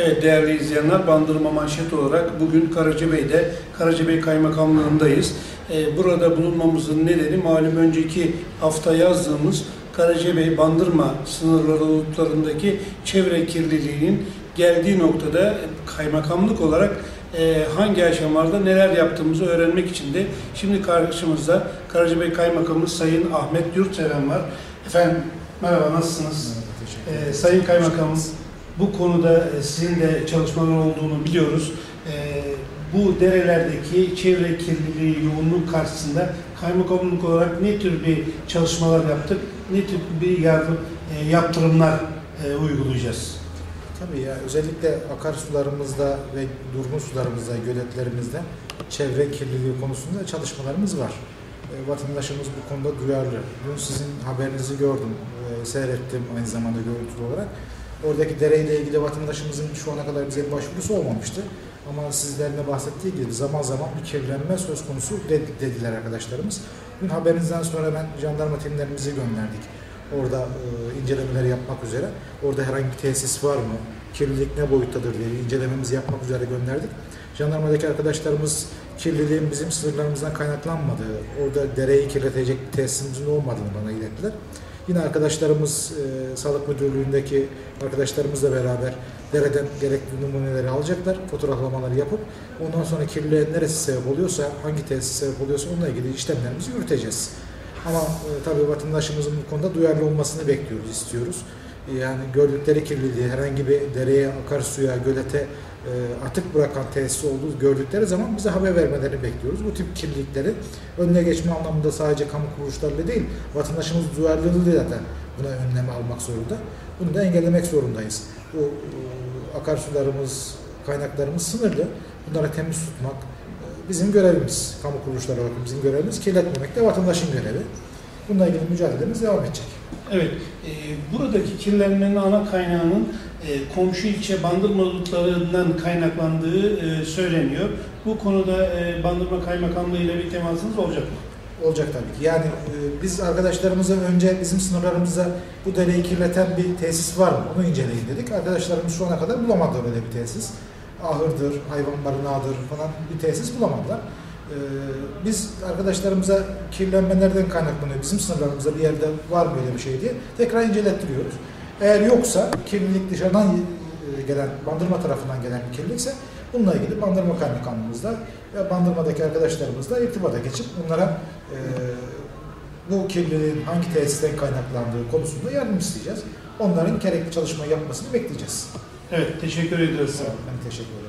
Evet değerli izleyenler, Bandırma manşet olarak bugün Karacabey'de, Karacabey Kaymakamlığı'ndayız. Ee, burada bulunmamızın nedeni malum önceki hafta yazdığımız Karacabey Bandırma sınırları hudutlarındaki çevre kirliliğinin geldiği noktada kaymakamlık olarak e, hangi aşamalarda neler yaptığımızı öğrenmek için de şimdi karşımızda Karacabey Kaymakamı Sayın Ahmet Yurtseven var. Efendim merhaba nasılsınız? Ee, Sayın Kaymakamım, bu konuda e, sizin de çalışmalar olduğunu biliyoruz. Ee, bu derelerdeki çevre kirliliği yoğunluk karşısında kaymakamlık olarak ne tür bir çalışmalar yaptık, ne tür bir yardım, e, yaptırımlar e, uygulayacağız? Tabii ya özellikle akarsularımızda ve durgun sularımızda, göletlerimizde çevre kirliliği konusunda çalışmalarımız var. E, vatandaşımız bu konuda duyarlı. Dün sizin haberinizi gördüm, e, seyrettim aynı zamanda görüntülü olarak. Oradaki dereyle ilgili vatandaşımızın şu ana kadar bize bir başvurusu olmamıştı. Ama sizlerin de bahsettiği gibi zaman zaman bir kirlenme söz konusu dedi- dediler arkadaşlarımız. Dün haberinizden sonra ben jandarma timlerimizi gönderdik. Orada e, incelemeleri yapmak üzere. Orada herhangi bir tesis var mı? Kirlilik ne boyuttadır diye incelememizi yapmak üzere gönderdik. Jandarmadaki arkadaşlarımız kirliliğin bizim sınırlarımızdan kaynaklanmadığı, orada dereyi kirletecek bir tesisimizin olmadığını bana ilettiler. Yine arkadaşlarımız, e, Sağlık Müdürlüğü'ndeki arkadaşlarımızla beraber dereden gerekli numuneleri alacaklar, fotoğraflamaları yapıp ondan sonra kirliliğe neresi sebep oluyorsa, hangi tesis sebep oluyorsa onunla ilgili işlemlerimizi yürüteceğiz. Ama e, tabii vatandaşımızın bu konuda duyarlı olmasını bekliyoruz, istiyoruz. Yani gördükleri kirliliği herhangi bir dereye, akarsuya, gölete e, atık bırakan tesis olduğu gördükleri zaman bize haber vermelerini bekliyoruz. Bu tip kirlilikleri önüne geçme anlamında sadece kamu kuruluşlarıyla değil, vatandaşımız duyarlılığıyla da buna önlem almak zorunda. Bunu da engellemek zorundayız. Bu e, akarsularımız, kaynaklarımız sınırlı. Bunları temiz tutmak e, bizim görevimiz. Kamu kuruluşları olarak bizim görevimiz. Kirletmemek de vatandaşın görevi. Bununla ilgili mücadelemiz devam edecek. Evet, e, buradaki kirlenmenin ana kaynağının e, komşu ilçe bandırma hudutlarından kaynaklandığı e, söyleniyor. Bu konuda e, Bandırma Kaymakamlığı ile bir temasınız olacak mı? Olacak tabii ki. Yani e, biz arkadaşlarımıza önce bizim sınırlarımızda bu dereyi kirleten bir tesis var mı? Onu inceleyin dedik. Arkadaşlarımız şu ana kadar bulamadılar öyle bir tesis. Ahırdır, hayvan barınağıdır falan bir tesis bulamadılar. E, biz arkadaşlarımıza kirlenme nereden kaynaklanıyor, bizim sınırlarımızda bir yerde var mı öyle bir şey diye tekrar incelettiriyoruz. Eğer yoksa, kirlilik dışarıdan e, gelen, bandırma tarafından gelen bir kirlilikse bununla ilgili bandırma kaymakamlığımızla ve bandırmadaki arkadaşlarımızla irtibata geçip bunlara e, bu kirliliğin hangi tesisten kaynaklandığı konusunda yardım isteyeceğiz. Onların gerekli çalışma yapmasını bekleyeceğiz. Evet, teşekkür ediyoruz. Ben teşekkür ederim.